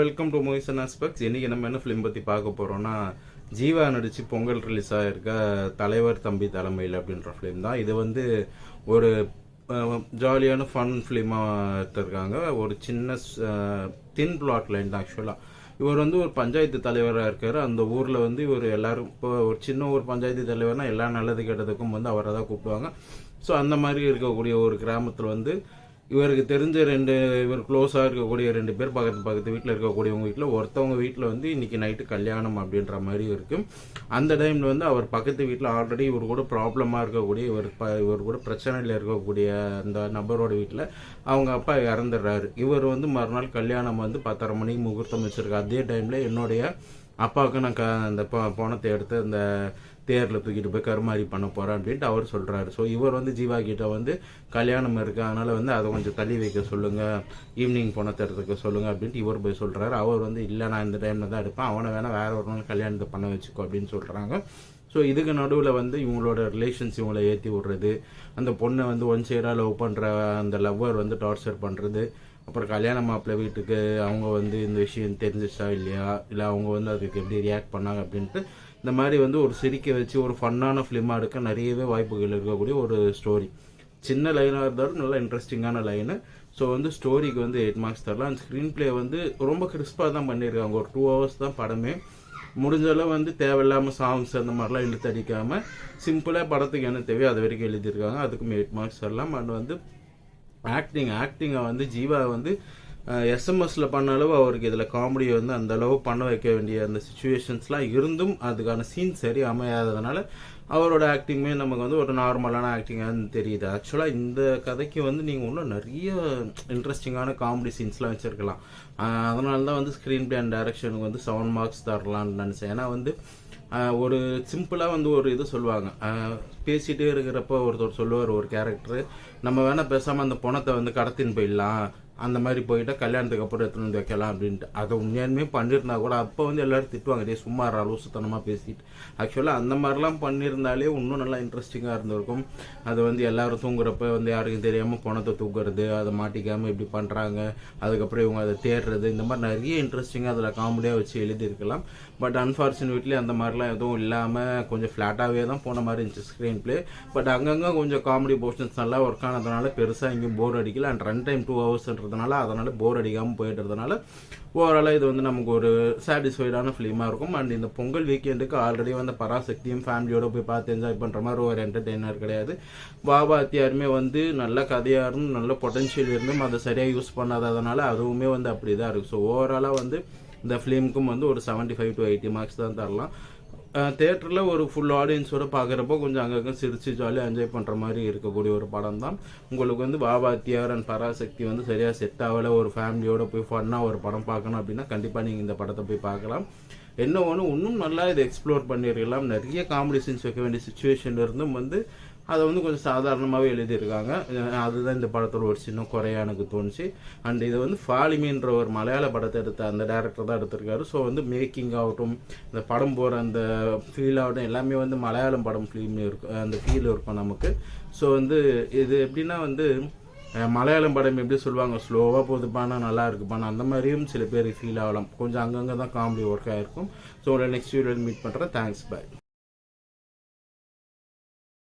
Welcome to movies and aspects இன்னைக்கு நம்ம என்ன ஃபிலிம் பற்றி பார்க்க போகிறோம்னா ஜீவா நடித்து பொங்கல் ரிலீஸ் ஆகிருக்க தலைவர் தம்பி தலைமையில் அப்படின்ற ஃபிலிம் தான். இது வந்து ஒரு ஜாலியான ஃபன் ஃபிலிமாக எடுத்திருக்காங்க. ஒரு சின்ன தின் பிளாட் லைன் தான் ஆக்சுவலாக இவர் வந்து ஒரு பஞ்சாயத்து தலைவராக இருக்கார். அந்த ஊரில் வந்து இவர் எல்லாரும் இப்போ ஒரு சின்ன ஒரு பஞ்சாயத்து தலைவர்னால் எல்லா நல்லது கெட்டதுக்கும் வந்து அவரை தான் கூப்பிடுவாங்க. ஸோ அந்த மாதிரி இருக்கக்கூடிய ஒரு கிராமத்தில் வந்து இவருக்கு தெரிஞ்ச ரெண்டு இவர் க்ளோஸாக இருக்கக்கூடிய ரெண்டு பேர் பக்கத்து பக்கத்து வீட்டில் இருக்கக்கூடியவங்க வீட்டில் ஒருத்தவங்க வீட்டில் வந்து இன்னைக்கு நைட்டு கல்யாணம் அப்படின்ற மாதிரி இருக்கும். அந்த டைமில் வந்து அவர் பக்கத்து வீட்டில் ஆல்ரெடி இவர் கூட ப்ராப்ளமாக இருக்கக்கூடிய இவர் ப இவர் கூட பிரச்சனையில் இருக்கக்கூடிய அந்த நபரோட வீட்டில் அவங்க அப்பா இறந்துடுறாரு. இவர் வந்து மறுநாள் கல்யாணம் வந்து பத்தரை மணிக்கு முகூர்த்தம் வச்சிருக்காரு. அதே டைமில் என்னுடைய அப்பாவுக்கு நான் க அந்த பணத்தை எடுத்து அந்த தேரில் தூக்கிட்டு போய் கருமாரி பண்ண போகிறேன் அப்படின்ட்டு அவர் சொல்கிறாரு ஸோ இவர் வந்து ஜீவா கிட்ட வந்து கல்யாணம் இருக்குது அதனால் வந்து அதை கொஞ்சம் தள்ளி வைக்க சொல்லுங்கள் ஈவினிங் பணத்தை எடுத்துக்க சொல்லுங்கள் அப்படின்ட்டு இவர் போய் சொல்கிறாரு அவர் வந்து இல்லை நான் இந்த டைமில் தான் எடுப்பேன். அவனை வேணால் வேற ஒரு நாள் கல்யாணத்தை பண்ண வச்சுக்கோ அப்படின்னு சொல்கிறாங்க ஸோ இதுக்கு நடுவில் வந்து இவங்களோட ரிலேஷன்ஸ் இவங்களை ஏற்றி விடுறது. அந்த பொண்ணை வந்து ஒன் சைடாக லவ் பண்ணுற அந்த லவ்வர் வந்து டார்ச்சர் பண்ணுறது அப்புறம் கல்யாண மாப்பிள்ளை வீட்டுக்கு அவங்க வந்து இந்த விஷயம் தெரிஞ்சிச்சா இல்லையா? இல்லை அவங்க வந்து அதுக்கு எப்படி ரியாக்ட் பண்ணாங்க அப்படின்ட்டு இந்த மாதிரி வந்து ஒரு சிரிக்க வச்சு ஒரு ஃபன்னான ஃபிலிமாக எடுக்க நிறையவே வாய்ப்புகள் இருக்கக்கூடிய ஒரு ஸ்டோரி சின்ன லைனாக இருந்தாலும் நல்லா இன்ட்ரெஸ்டிங்கான லைனு ஸோ வந்து ஸ்டோரிக்கு வந்து எயிட் மார்க்ஸ் தரலாம். அந்த ஸ்க்ரீன் பிளே வந்து ரொம்ப கிறிஸ்பாக தான் பண்ணியிருக்காங்க ஒரு டூ ஹவர்ஸ் தான் படமே. முடிஞ்சளவு வந்து தேவையில்லாமல் சாங்ஸ் அந்த மாதிரிலாம் இழுத்தடிக்காமல் சிம்பிளாக படத்துக்கு என்ன தேவையோ அது வரைக்கும் எழுதியிருக்காங்க. அதுக்கும் எயிட் மார்க்ஸ் தரலாம். அண்ட் வந்து ஆக்டிங் ஆக்டிங்கை வந்து ஜீவா வந்து எஸ்எம்எஸ்ல பண்ண அளவு அவருக்கு இதில் காமெடியை வந்து அந்த அளவு பண்ண வைக்க வேண்டிய அந்த சுச்சுவேஷன்ஸ்லாம் இருந்தும் அதுக்கான சீன் சரி அமையாததுனால அவரோட ஆக்டிங்குமே நமக்கு வந்து ஒரு நார்மலான ஆக்டிங்காக தெரியுது. ஆக்சுவலாக இந்த கதைக்கு வந்து நீங்கள் இன்னும் நிறைய இன்ட்ரெஸ்டிங்கான காமெடி சீன்ஸ்லாம் வச்சுருக்கலாம். அதனால தான் வந்து ஸ்க்ரீன் பிளே அண்ட் டைரக்ஷனுக்கு வந்து செவன் மார்க்ஸ் தரலாம்னு நினச்சேன். ஏன்னா வந்து ஒரு சிம்பிளாக வந்து ஒரு இது சொல்லுவாங்க. பேசிகிட்டே இருக்கிறப்போ ஒருத்தர் சொல்லுவார் ஒரு கேரக்டரு நம்ம வேணால் பேசாமல் அந்த பணத்தை வந்து கடத்தின்னு போயிடலாம். அந்த மாதிரி போயிட்டா கல்யாணத்துக்கு அப்புறம் எடுத்துன்னு வந்து வைக்கலாம் அப்படின்ட்டு. அதை உண்மையாலுமே பண்ணியிருந்தா கூட அப்போ வந்து எல்லாரும் திட்டுவாங்க டே சும்மா லூசுத்தனமாக பேசிட்டு. ஆக்சுவலாக அந்த மாதிரிலாம் பண்ணியிருந்தாலே இன்னும் நல்லா இன்ட்ரெஸ்டிங்காக இருந்திருக்கும். அது வந்து எல்லாரும் தூங்குறப்ப வந்து யாருக்கும் தெரியாமல் பணத்தை தூக்குறது அதை மாட்டிக்காமல் இப்படி பண்ணுறாங்க அதுக்கப்புறம் இவங்க அதை தேடுறது இந்த மாதிரி நிறைய இன்ட்ரெஸ்டிங்காக அதில் காமெடியாக வச்சு எழுதியிருக்கலாம். பட் அன்ஃபார்ச்சுனேட்லி அந்த மாதிரிலாம் எதுவும் இல்லாமல் கொஞ்சம் ஃப்ளாட்டாகவே தான் போன மாதிரி இருந்துச்சு ஸ்க்ரீன் ப்ளே பட் அங்கங்கே கொஞ்சம் காமெடி போர்ஷன்ஸ் நல்லா ஒர்க் ஆனதுனால பெருசாக எங்கேயும் போர் அடிக்கல. அண்ட் ரன் டைம் டூ இருக்கிறதுனால அதனால் போர் அடிக்காமல் போயிட்டுறதுனால ஓவராலாக இது வந்து நமக்கு ஒரு சாட்டிஸ்ஃபைடான ஃபிலிமாக இருக்கும். அண்ட் இந்த பொங்கல் வீக்கெண்டுக்கு ஆல்ரெடி வந்து பராசக்தியும் ஃபேமிலியோட போய் பார்த்து என்ஜாய் பண்ணுற மாதிரி ஒரு என்டர்டெய்னர் கிடையாது. பாபா அத்தியாருமே வந்து நல்ல கதையாக இருந்தும் நல்ல பொட்டன்ஷியல் இருந்தும் அதை சரியாக யூஸ் பண்ணாததுனால அதுவுமே வந்து அப்படி தான் இருக்குது ஸோ ஓவராலாக வந்து இந்த ஃபிலிமுக்கும் வந்து ஒரு seventy five to eighty marks தான் தரலாம். தேட்டரில் ஒரு ஃபுல் ஆடியன்ஸோட பார்க்குறப்போ கொஞ்சம் அங்கங்கே சிரிச்சு ஜாலியாக என்ஜாய் பண்ணுற மாதிரி இருக்கக்கூடிய ஒரு படம் தான். உங்களுக்கு வந்து பாபாத்தியார் அண்ட் பராசக்தி வந்து சரியாக செட் ஆகலை ஒரு ஃபேமிலியோட போய் ஃபன்னாக ஒரு படம் பார்க்கணும் அப்படின்னா கண்டிப்பாக நீங்கள் இந்த படத்தை போய் பார்க்கலாம். என்ன ஒன்று இன்னும் நல்லா இதை எக்ஸ்ப்ளோர் பண்ணிருக்கலாம் நிறைய காமெடி சீன்ஸ் வைக்க வேண்டிய சுச்சுவேஷன்லேருந்தும் வந்து அதை வந்து கொஞ்சம் சாதாரணமாகவே எழுதியிருக்காங்க. அதுதான் இந்த படத்தோட ஒரு சின்ன குறையாக எனக்கு தோணுச்சு. அண்ட் இதை வந்து ஃபாலிமின்ற ஒரு மலையாள படத்தை எடுத்த அந்த டேரக்டர் தான் எடுத்திருக்காரு. ஸோ வந்து மேக்கிங் ஆகட்டும் இந்த படம் போகிற அந்த ஃபீல் ஆகட்டும் எல்லாமே வந்து மலையாளம் படம் ஃபிலிம் இருக்கும் அந்த ஃபீல் இருக்கும் நமக்கு. ஸோ வந்து இது எப்படின்னா வந்து மலையாளம் படம் எப்படி சொல்லுவாங்க ஸ்லோவாக போதுப்பானா நல்லா இருக்குப்பானா அந்த மாதிரியும் சில பேர் ஃபீல் ஆகலாம். கொஞ்சம் அங்கங்கே தான் காமெடி ஒர்க் ஆகிருக்கும் ஸோ நெக்ஸ்ட் வீடியோ மீட் பண்ணுறேன் தேங்க்ஸ் பாய்